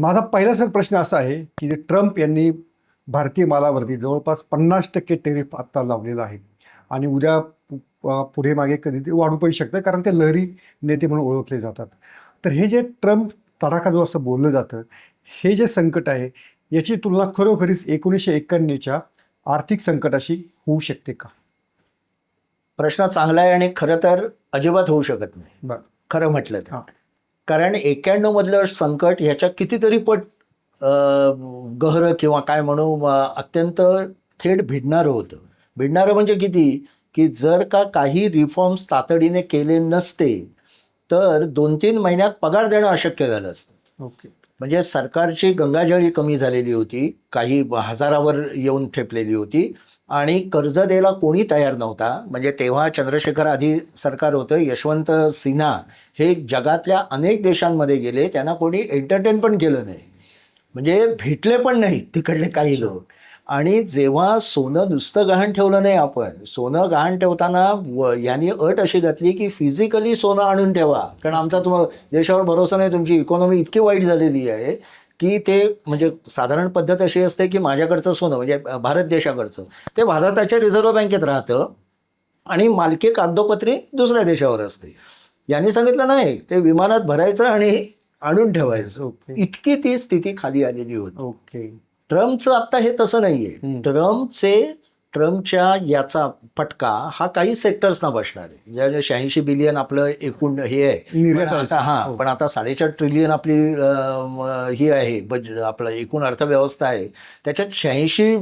माझा पहिला सर प्रश्न असा आहे की जे ट्रम्प यांनी भारतीय मालावरती जवळपास पन्नास टक्के टेरिफ आत्ता लावलेला आहे. आणि उद्या पुढे मागे कधी ते वाढू पण शकतं कारण ते लहरी नेते म्हणून ओळखले जातात. तर हे जे ट्रम्प तडाखा जो असं बोललं जातं हे जे संकट आहे याची तुलना खरोखरीच एकोणीसशे एक्क्याण्णवच्या आर्थिक संकटाशी होऊ शकते का? प्रश्न चांगला आहे आणि खरं तर अजिबात होऊ शकत नाही. खरं म्हटलं हा. तर कारण एक्याण्णवमधलं संकट ह्याच्या कितीतरी पट गहरं किंवा काय म्हणू अत्यंत थेट भिडणारं होतं. भिडणारं म्हणजे किती? की जर का काही रिफॉर्म्स तातडीने केले नसते तर दोन तीन महिन्यात पगार देणं अशक्य झालं असतं. ओके. म्हणजे सरकारची गंगाजळी कमी झालेली होती काही हजारावर येऊन ठेपलेली होती आणि कर्ज द्यायला कोणी तयार नव्हता. म्हणजे तेव्हा चंद्रशेखर आधी सरकार होतं यशवंत सिन्हा हे जगातल्या अनेक देशांमध्ये गेले त्यांना कोणी एंटरटेन पण केलं नाही. म्हणजे भेटले पण नाही तिकडले काही लोक. आणि जेव्हा सोनं नुसतं गहाण ठेवलं नाही आपण सोनं गहाण ठेवताना व यांनी अट अशी घातली की फिजिकली सोनं आणून ठेवा. कारण आमचा तुम देशावर भरोसा नाही तुमची इकॉनॉमी इतकी वाईट झालेली आहे की ते म्हणजे साधारण पद्धत अशी असते की माझ्याकडचं सोनं म्हणजे भारत देशाकडचं ते भारताच्या रिझर्व्ह बँकेत राहतं आणि मालकी कागदोपत्री दुसऱ्या देशावर असते. यांनी सांगितलं नाही ते विमानात भरायचं आणि आणून ठेवायचं. ओके. इतकी ती स्थिती खाली आलेली होती. ओके. ट्रम्पचं आता हे तसं नाहीये. ट्रम्पचे ट्रम्पच्या याचा फटका हा काही सेक्टर्सना बसणार आहे. ज्या शहाऐंशी बिलियन आपलं एकूण हे आहे. हा हो. पण आता साडेचार ट्रिलियन आपली ही आहे बज आपलं एकूण अर्थव्यवस्था आहे. त्याच्यात शहाऐंशी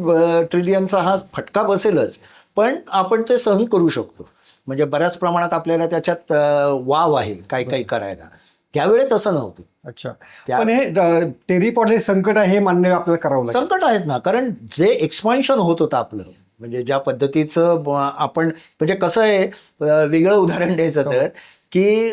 ट्रिलियनचा हा फटका बसेलच. पण आपण ते सहन करू शकतो. म्हणजे बऱ्याच प्रमाणात आपल्याला त्याच्यात वाव आहे काही काही करायला. त्यावेळी तसं नव्हतं. अच्छा. त्या- पण हे टेरिपॉडले संकट आहे हे मान्य आपल्याला करावं लागेल. संकट आहेच ना. कारण जे एक्सपान्शन होत होतं आपलं म्हणजे ज्या पद्धतीचं ब- आपण म्हणजे कसं आहे अं, वेगळं उदाहरण द्यायचं तर की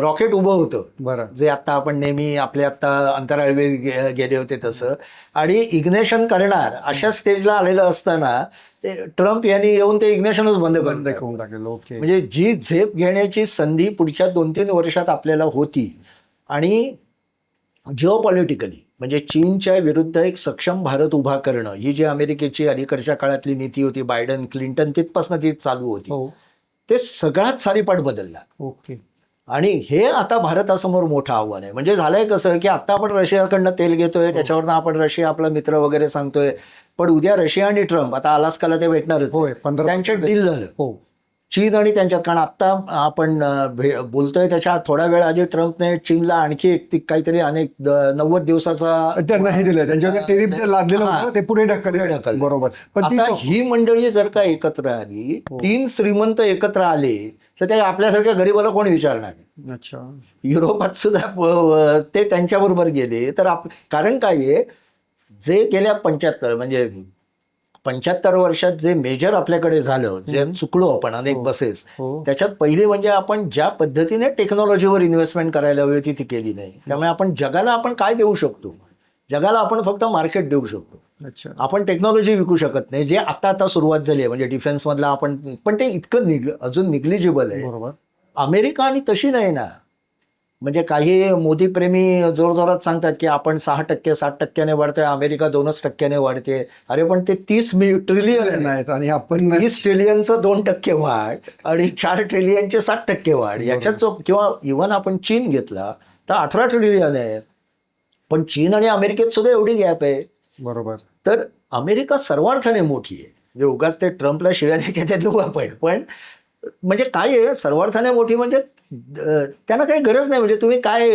रॉकेट उभं होतं. बरं. जे आता आपण नेहमी आपले आता अंतराळवीर गे- गेले होते तसं. आणि इग्नेशन करणार अशा स्टेजला आलेलं असताना ते ट्रम्प यांनी येऊन ते इग्नेशनच बंद करून करून टाकेल ओके. म्हणजे जी झेप घेण्याची संधी पुढच्या दोन तीन वर्षात आपल्याला होती. आणि जिओ पॉलिटिकली म्हणजे चीनच्या विरुद्ध एक सक्षम भारत उभा करणं ही जी अमेरिकेची अलीकडच्या काळातली नीती होती बायडन क्लिंटन तिथपासून ती चालू होती. हो. ते सगळ्यात सारीपाट बदलला. ओके. आणि हे आता भारतासमोर मोठं आव्हान आहे. म्हणजे झालंय कसं की आता आपण रशियाकडनं तेल घेतोय त्याच्यावरनं आपण रशिया आपला मित्र वगैरे सांगतोय. पण उद्या रशिया आणि ट्रम्प आता अलास्काला ते भेटणारच. त्यांच्यात डील झालं. हो. चीन आणि त्यांच्यात. कारण आत्ता आपण भे- बोलतोय त्याच्या थोड्या वेळ आधी ट्रम्पने चीनला आणखी एक ती काहीतरी अनेक नव्वद दिवसाचा त्यांना हे दिलं त्यांच्यावर टेरिफ जे लादलेलं. होतं ते पुढे पुढे ढकल ढकललं. बरोबर. पण ही मंडळी जर का एकत्र आली हो. तीन श्रीमंत एकत्र आले तर ते आपल्यासारख्या गरीबाला कोण विचारणार? अच्छा. युरोपात सुद्धा ते त्यांच्याबरोबर गेले. तर आप कारण काय आहे? जे गेल्या पंच्याहत्तर म्हणजे पंच्याहत्तर वर्षात जे मेजर आपल्याकडे झालं जे चुकलो आपण अनेक हो. बसेस हो. त्याच्यात पहिली म्हणजे आपण ज्या पद्धतीने टेक्नॉलॉजीवर इन्व्हेस्टमेंट करायला हवी होती ती केली नाही. त्यामुळे आपण जगाला आपण काय देऊ शकतो? जगाला आपण फक्त मार्केट देऊ शकतो. अच्छा. आपण टेक्नॉलॉजी विकू शकत नाही. जे आता आता सुरुवात झाली आहे म्हणजे डिफेन्समधला आपण पण ते इतकं निग अजून निग्लिजिबल आहे. बरोबर. अमेरिका आणि तशी नाही ना. म्हणजे काही मोदी प्रेमी जोरजोरात सांगतात की आपण सहा टक्के सात टक्क्याने वाढतोय अमेरिका दोनच टक्क्याने वाढते. अरे पण ते तीस ट्रिलियन नाहीत आणि आपण. तीस ट्रिलियनचं दोन टक्के वाढ आणि चार ट्रिलियनचे सात टक्के वाढ. याच्यात जो किंवा इव्हन आपण चीन घेतला तर अठरा ट्रिलियन आहे. पण चीन आणि अमेरिकेत सुद्धा एवढी गॅप आहे. बरोबर. तर अमेरिका सर्वार्थाने मोठी आहे. म्हणजे उगाच ते ट्रम्पला शिव्या द्यायच्या त्या देऊ आपण पण म्हणजे काय आहे? सर्वार्थाने मोठी म्हणजे त्यांना काही गरज नाही. म्हणजे तुम्ही काय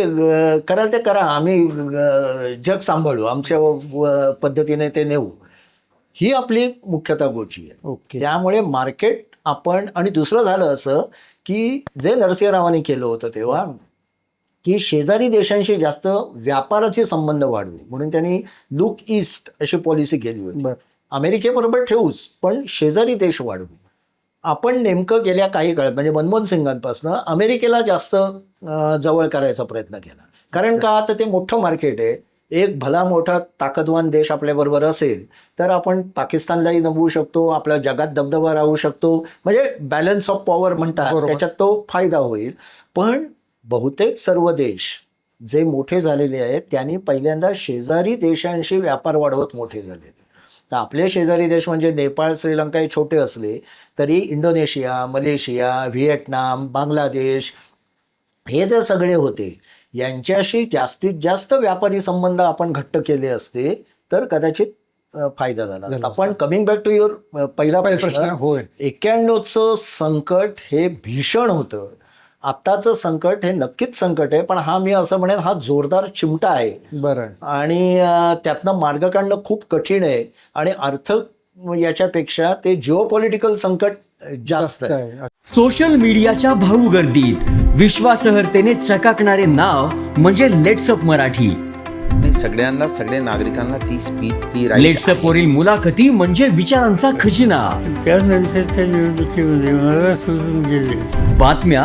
कराल ते करा. आम्ही जग सांभाळू. आमच्या पद्धतीने ते नेऊ. ही आपली मुख्यता गोची आहे. ओके. त्यामुळे मार्केट आपण आणि दुसरं झालं असं की जे नरसिंहरावांनी केलं होतं तेव्हा की शेजारी देशांशी जास्त व्यापाराचे संबंध वाढवे. म्हणून त्यांनी लुक ईस्ट अशी पॉलिसी केली होती. बर. अमेरिकेबरोबर ठेवूच पण शेजारी देश वाढवू. आपण नेमकं गेल्या काही काळात म्हणजे मनमोहन सिंगांपासून अमेरिकेला जास्त जवळ करायचा प्रयत्न केला. कारण का? तर ते मोठं मार्केट आहे. एक भला मोठा ताकदवान देश आपल्याबरोबर असेल तर आपण पाकिस्तानलाही नमवू शकतो आपल्या जगात दबदबा राहू शकतो. म्हणजे बॅलन्स ऑफ पॉवर म्हणतात. त्याच्यात तो फायदा होईल. पण बहुतेक सर्व देश जे मोठे झालेले आहेत त्यांनी पहिल्यांदा शेजारी देशांशी व्यापार वाढवत मोठे झाले तर आपले शेजारी देश म्हणजे नेपाळ श्रीलंका हे छोटे असले तरी इंडोनेशिया मलेशिया व्हिएटनाम बांगलादेश हे जे सगळे होते यांच्याशी जास्तीत जास्त व्यापारी संबंध आपण घट्ट केले असते तर कदाचित फायदा झाला असता. झाला पण कमिंग बॅक टू युअर पहिला प्रश्न होय. एक्क्याण्णवचं संकट हे भीषण होतं. आत्ताचं संकट हे नक्कीच संकट आहे पण हा मी असं म्हणेन हा जोरदार चिमटा आहे. बरं. आणि त्यातनं मार्ग काढणं खूप कठीण आहे आणि अर्थ याच्यापेक्षा ते जिओ पॉलिटिकल संकट जास्त आहे. सोशल मीडियाच्या भाऊ गर्दीत विश्वासार्हतेने चकाकणारे नाव म्हणजे लेट्सअप मराठी. नाही सगळ्यांना सगळ्या नागरिकांना ती स्पीच ती right लेट्सअप आहे. वरील मुलाखती म्हणजे विचारांचा खजिना. त्यानंतरच्या निवडणुकीमध्ये मला सोडून गेले. बातम्या